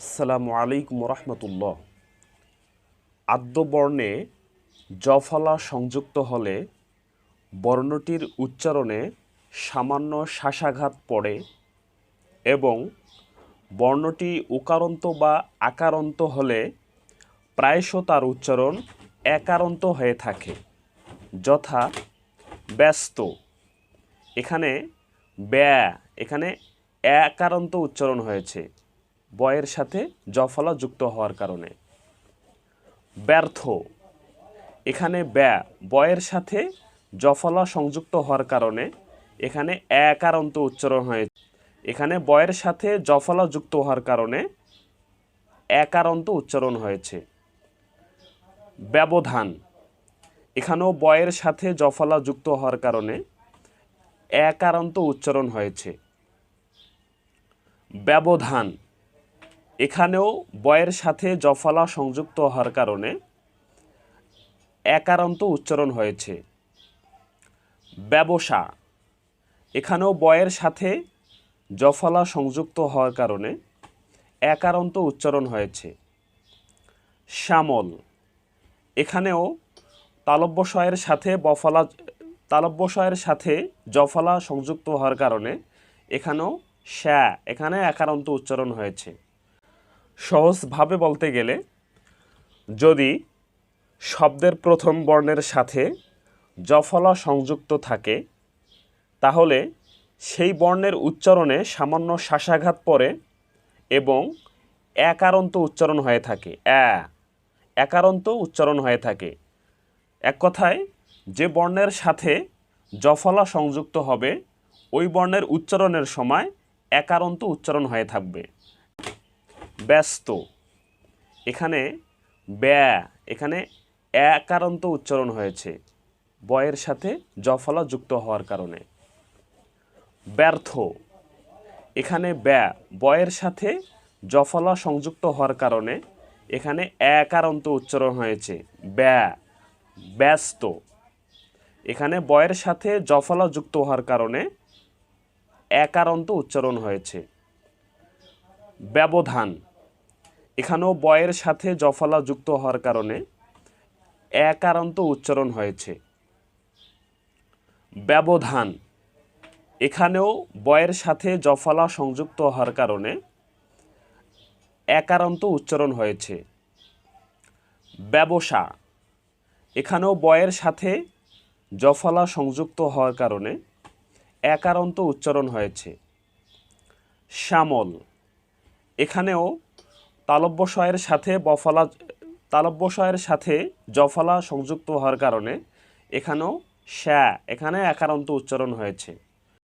আসসালামু আলাইকুম রহমতুল্লাহ আদ্যবর্ণে জফলা সংযুক্ত হলে বর্ণটির উচ্চারণে সামান্য শ্বাসাঘাত পড়ে এবং বর্ণটি উকারন্ত বা আকারন্ত হলে প্রায়শ তার উচ্চারণ একারন্ত হয়ে থাকে, যথা ব্যস্ত। এখানে ব্যা, এখানে একারন্ত উচ্চারণ হয়েছে। বয়ের সাথে জফলা যুক্ত হওয়ার কারণে। ব্যর্থ। এখানে ব্যা বয়ের সাথে জফলা সংযুক্ত হওয়ার কারণে এখানে একারন্ত উচ্চারণ হয়েছে এখানে বয়ের সাথে জফলা যুক্ত হওয়ার কারণে একারন্ত উচ্চারণ হয়েছে। ব্যবধান। এখানেও বয়ের সাথে জফলা যুক্ত হওয়ার কারণে একারান্ত উচ্চারণ হয়েছে। ব্যবধান। এখানেও বয়ের সাথে জফলা সংযুক্ত হওয়ার কারণে একারান্ত উচ্চারণ হয়েছে। ব্যবসা। এখানেও বয়ের সাথে জফলা সংযুক্ত হওয়ার কারণে একারান্ত উচ্চারণ হয়েছে। শ্যামল। এখানেও তালব্যশয়ের সাথে বফলা, তালব্যশয়ের সাথে জফলা সংযুক্ত হওয়ার কারণে এখানেও শ্যা, এখানে একারান্ত উচ্চারণ হয়েছে। সহজভাবে বলতে গেলে, যদি শব্দের প্রথম বর্ণের সাথে জফলা সংযুক্ত থাকে, তাহলে সেই বর্ণের উচ্চারণে সামান্য শ্বাসাঘাত পড়ে এবং একারন্ত উচ্চারণ হয়ে থাকে। অ্যা, একারন্ত উচ্চারণ হয়ে থাকে। এক কথায়, যে বর্ণের সাথে জফলা সংযুক্ত হবে, ওই বর্ণের উচ্চারণের সময় একারন্ত উচ্চারণ হয়ে থাকবে। ব্যস্ত। এখানে ব্যা, এখানে একারন্ত উচ্চারণ হয়েছে। বয়ের সাথে জফলা যুক্ত হওয়ার কারণে। ব্যর্থ। এখানে ব্যা, বয়ের সাথে জফলা সংযুক্ত হওয়ার কারণে এখানে একারন্ত উচ্চারণ হয়েছে। ব্যা, ব্যস্ত। এখানে বয়ের সাথে জফলা যুক্ত হওয়ার কারণে একারন্ত উচ্চারণ হয়েছে। ব্যবধান। এখানেও বয়ের সাথে জফলা যুক্ত হওয়ার কারণে একারান্ত উচ্চারণ হয়েছে। ব্যবধান। এখানেও বয়ের সাথে জফলা সংযুক্ত হওয়ার কারণে একারান্ত উচ্চারণ হয়েছে। ব্যবসা। এখানেও বয়ের সাথে জফলা সংযুক্ত হওয়ার কারণে একারান্ত উচ্চারণ হয়েছে। শ্যামল। এখানেও তালব্যশয়ের সাথে বফলা তালব্যশয়ের সাথে জফলা সংযুক্ত হওয়ার কারণে এখানেও শ্যা, এখানে একারান্ত উচ্চারণ হয়েছে।